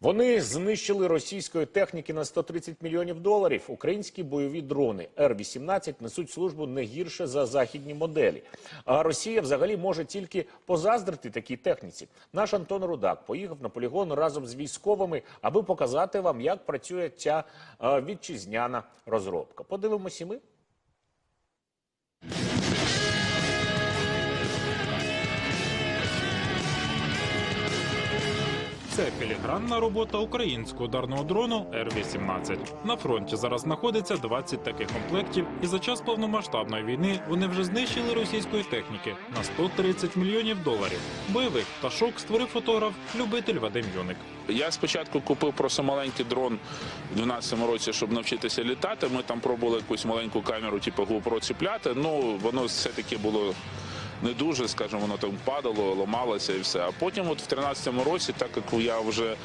Вони знищили російської техніки на 130 мільйонів доларів. Українські бойові дрони Р-18 несуть службу не гірше за західні моделі. А Росія взагалі може тільки позаздрити такій техніці. Наш Антон Рудак поїхав на полігон разом з військовими, аби показати вам, як працює ця е, вітчизняна розробка. Подивимося, ми. Це філігранна робота українського ударного дрону Р-18. На фронті зараз знаходиться 20 таких комплектів, і за час повномасштабної війни вони вже знищили російської техніки на 130 мільйонів доларів. Бойових пташок створив фотограф, любитель Вадим Юник. Я спочатку купив просто маленький дрон в 12 році, щоб навчитися літати. Ми там пробували якусь маленьку камеру, типу GoPro ціпляти. Ну воно все-таки було не дуже, скажімо, воно там падало, ламалося і все. А потім, от в 13-му році, так як я вже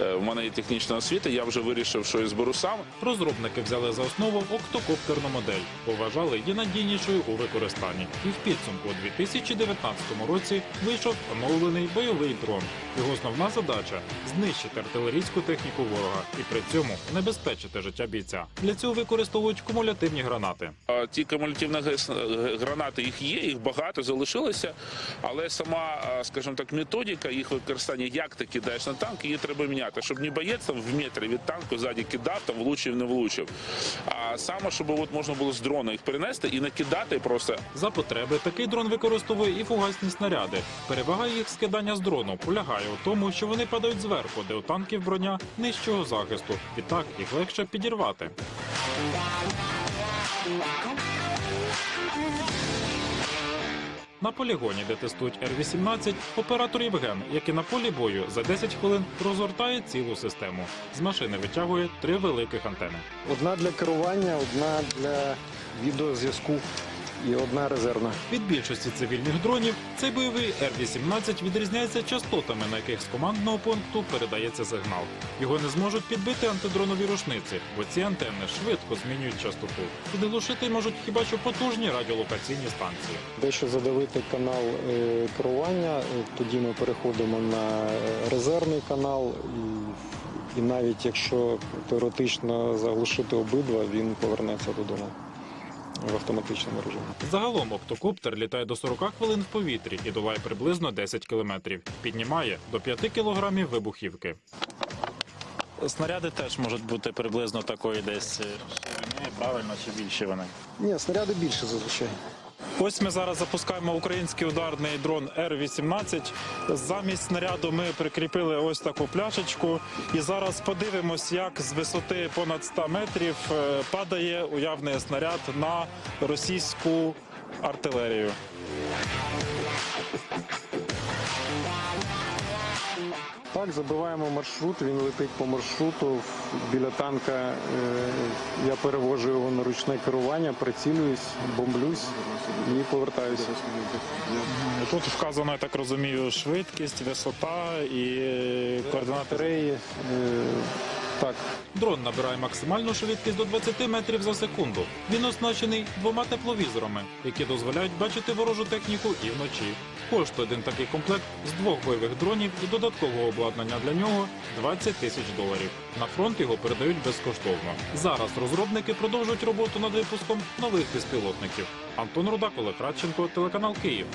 е, в мене є технічна освіта, я вже вирішив, що я зберу сам. Розробники взяли за основу октокоптерну модель, вважали її надійнішою у використанні. І в підсумку у 2019 році вийшов оновлений бойовий дрон. Його основна задача знищити артилерійську техніку ворога і при цьому небезпечити життя бійця. Для цього використовують кумулятивні гранати. А Ті кумулятивні гранати їх є, їх багато залишилося, але сама, скажімо так, методика їх використання, як ти кидаєш на танк, її треба міняти, щоб не боєць там в метрі від танку ззаді кидав, там влучив, не влучив. А саме, щоб от можна було з дрона їх перенести і накидати просто За потреби такий дрон використовує і фугасні снаряди. Перевага їх скидання з дрону полягає у тому, що вони падають зверху, де у танків броня нижчого захисту, і так їх легше підірвати. На полігоні, де тестують Р-18, оператор Євген, який на полі бою, за 10 хвилин розгортає цілу систему. З машини витягує три великих антени. Одна для керування, одна для відеозв'язку і одна резервна. Від більшості цивільних дронів цей бойовий Р-18 відрізняється частотами, на яких з командного пункту передається сигнал. Його не зможуть підбити антидронові рушниці, бо ці антенни швидко змінюють частоту. Підглушити можуть хіба що потужні радіолокаційні станції. Дещо задавити канал е, керування, е, тоді ми переходимо на е, резервний канал, і, і навіть якщо теоретично заглушити обидва, він повернеться додому в автоматичному режимі. Загалом октокоптер літає до 40 хвилин в повітрі і долає приблизно 10 кілометрів. Піднімає до 5 кілограмів вибухівки. Снаряди теж можуть бути приблизно такої десь ширини, правильно чи більше вони. Ні, снаряди більше зазвичай. Ось ми зараз запускаємо український ударний дрон Р-18. Замість снаряду ми прикріпили ось таку пляшечку. І зараз подивимось, як з висоти понад 100 метрів е, падає уявний снаряд на російську артилерію. Так, забиваємо маршрут, він летить по маршруту. Біля танка е, я перевожу його на ручне керування, прицілююсь, бомблюсь і повертаюся. Тут вказано, я так розумію, швидкість, висота і е, координати. Батареї. Так, Дрон набирає максимальну швидкість до 20 метрів за секунду. Він оснащений двома тепловізорами, які дозволяють бачити ворожу техніку і вночі. Коштує один такий комплект з двох бойових дронів і додаткового обладнання для нього 20 тисяч доларів. На фронт його передають безкоштовно. Зараз розробники продовжують роботу над випуском нових безпілотників. Антон Рудак, Олег Радченко, телеканал Київ.